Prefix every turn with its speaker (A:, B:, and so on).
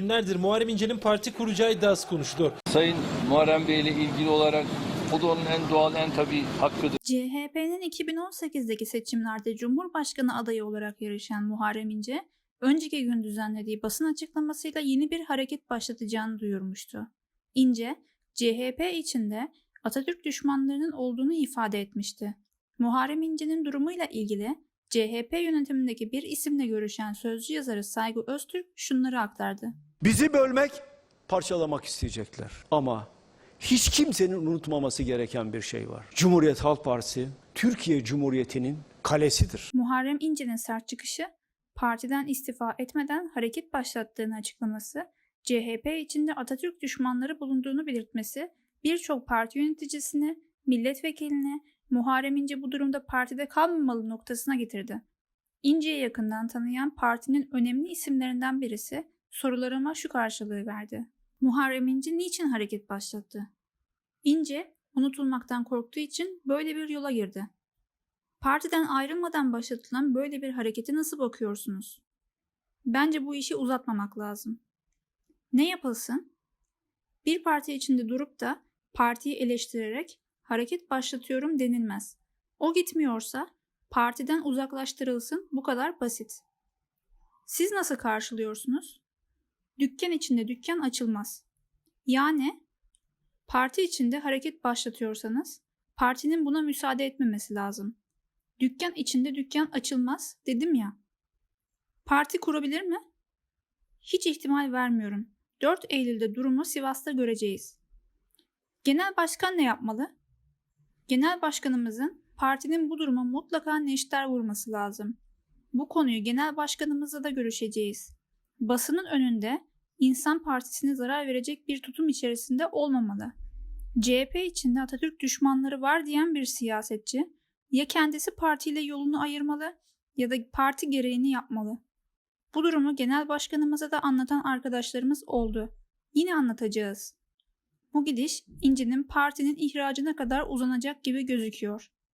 A: günlerdir Muharrem İnce'nin parti kuracağı iddiası konuşuluyor.
B: Sayın Muharrem Bey ile ilgili olarak o da onun en doğal, en tabii hakkıdır.
C: CHP'nin 2018'deki seçimlerde Cumhurbaşkanı adayı olarak yarışan Muharrem İnce, önceki gün düzenlediği basın açıklamasıyla yeni bir hareket başlatacağını duyurmuştu. İnce, CHP içinde Atatürk düşmanlarının olduğunu ifade etmişti. Muharrem İnce'nin durumuyla ilgili CHP yönetimindeki bir isimle görüşen sözcü yazarı Saygı Öztürk şunları aktardı.
D: Bizi bölmek, parçalamak isteyecekler. Ama hiç kimsenin unutmaması gereken bir şey var. Cumhuriyet Halk Partisi, Türkiye Cumhuriyeti'nin kalesidir.
C: Muharrem İnce'nin sert çıkışı, partiden istifa etmeden hareket başlattığını açıklaması, CHP içinde Atatürk düşmanları bulunduğunu belirtmesi, birçok parti yöneticisini, milletvekilini, Muharrem İnce bu durumda partide kalmamalı noktasına getirdi. İnce'yi yakından tanıyan partinin önemli isimlerinden birisi sorularıma şu karşılığı verdi. Muharrem İnce niçin hareket başlattı? İnce, unutulmaktan korktuğu için böyle bir yola girdi. Partiden ayrılmadan başlatılan böyle bir harekete nasıl bakıyorsunuz? Bence bu işi uzatmamak lazım. Ne yapılsın? Bir parti içinde durup da partiyi eleştirerek hareket başlatıyorum denilmez. O gitmiyorsa partiden uzaklaştırılsın bu kadar basit. Siz nasıl karşılıyorsunuz? Dükkan içinde dükkan açılmaz. Yani parti içinde hareket başlatıyorsanız partinin buna müsaade etmemesi lazım. Dükkan içinde dükkan açılmaz dedim ya. Parti kurabilir mi? Hiç ihtimal vermiyorum. 4 Eylül'de durumu Sivas'ta göreceğiz. Genel başkan ne yapmalı? Genel başkanımızın partinin bu duruma mutlaka neşter vurması lazım. Bu konuyu genel başkanımızla da görüşeceğiz. Basının önünde insan partisine zarar verecek bir tutum içerisinde olmamalı. CHP içinde Atatürk düşmanları var diyen bir siyasetçi ya kendisi partiyle yolunu ayırmalı ya da parti gereğini yapmalı. Bu durumu genel başkanımıza da anlatan arkadaşlarımız oldu. Yine anlatacağız. Bu gidiş İnci'nin partinin ihracına kadar uzanacak gibi gözüküyor.